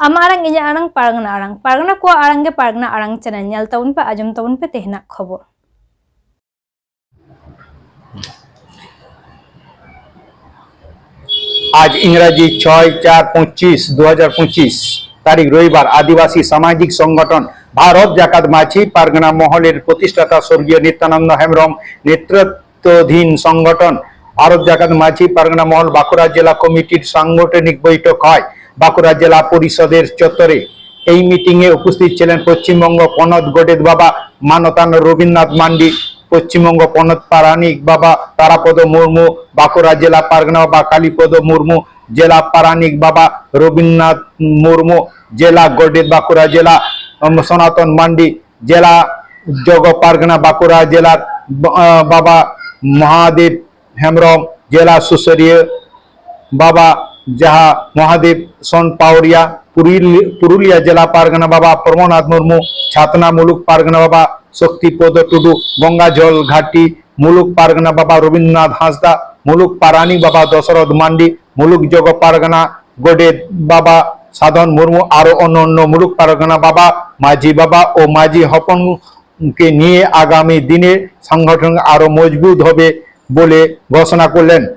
ᱟᱢᱟᱜ ᱟᱲᱟᱝ ᱤᱧᱟᱹᱜ ᱟᱲᱟᱝ ᱯᱟᱨᱜᱟᱱᱟ ᱟᱲᱟᱝ ᱯᱟᱨᱜᱟᱱᱟ ᱠᱚᱣᱟᱜ ᱟᱲᱟᱝ ᱜᱮ ᱯᱟᱨᱜᱟᱱᱟ ᱟᱲᱟᱝ ᱪᱮᱱᱮᱞ ᱧᱮᱞ ᱛᱟᱵᱚᱱ ᱯᱮ ᱟᱸᱡᱚᱢ ᱛᱟᱵᱚᱱ ᱯᱮ ᱛᱮᱦᱮᱧᱟᱜ ᱠᱷᱚᱵᱚᱨ আজ ইংরাজি ছয় চার পঁচিশ দু হাজার পঁচিশ তারিখ রবিবার আদিবাসী সামাজিক সংগঠন ভারত জাকাত মাঝি পারগনা মহলের প্রতিষ্ঠাতা স্বর্গীয় নিত্যানন্দ হেমব্রম নেতৃত্বাধীন সংগঠন ভারত জাকাত মাঝি পারগনা মহল বাঁকুড়া জেলা কমিটির সাংগঠনিক বৈঠক হয় বাঁকুড়া জেলা পরিষদের চত্বরে এই মিটিংয়ে উপস্থিত ছিলেন পশ্চিমবঙ্গ পনত গোডেদ বাবা মানতান রবীন্দ্রনাথ মান্ডি, পশ্চিমবঙ্গ পনত পারানিক বাবা তারাপদ মুর্মু, বাঁকুড়া জেলা পারগনা বাবা কালীপদ মুর্মু, জেলা পারানিক বাবা রবীন্দ্রনাথ মুর্মু, জেলা গোডেদ বাঁকুড়া জেলা সনাতন মান্ডি, জেলা যোগ পারগনা বাঁকুড়া জেলার বাবা মহাদেব হেমব্রম, জেলা সুসরীয় বাবা যাহা মহাদেব, সন পুরুলি- পুরুলিয়া জেলা পারগনা বাবা, প্রমনাথ মুর্মু, ছাতনা মুলুক পারগনা বাবা, শক্তিপদ টুডু গঙ্গাজল ঘাটি, মুলুক পারগনা বাবা, রবীন্দ্রনাথ হাঁসদা, মুলুক পারানি বাবা, দশরথ মান্ডি, মুলুক জগ পারগনা গোডে বাবা, সাধন মুর্মু, আরও অন্য অন্য মুলুক পারগনা বাবা, মাঝি বাবা ও মাঝি হপনকে নিয়ে আগামী দিনে সংগঠন আরও মজবুত হবে বলে ঘোষণা করলেন।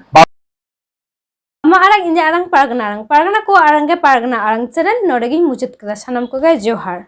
ᱟᱢᱟᱜ ᱟᱲᱟᱝ ᱤᱧᱟᱹᱜ ᱟᱲᱟᱝ ᱯᱟᱨᱜᱟᱱᱟ ᱟᱲᱟᱝ ᱯᱟᱨᱜᱟᱱᱟ ᱠᱚᱣᱟᱜ ᱟᱲᱟᱝ ᱜᱮ ᱯᱟᱨᱜᱟᱱᱟ ᱟᱲᱟᱝ ᱪᱮᱱᱮᱞ ᱱᱚᱰᱮ ᱜᱤᱧ ᱢᱩᱪᱟᱹᱫ ᱠᱮᱫᱟ ᱥᱟᱱᱟᱢ ᱠᱚᱜᱮ ᱡᱚᱦᱟᱨ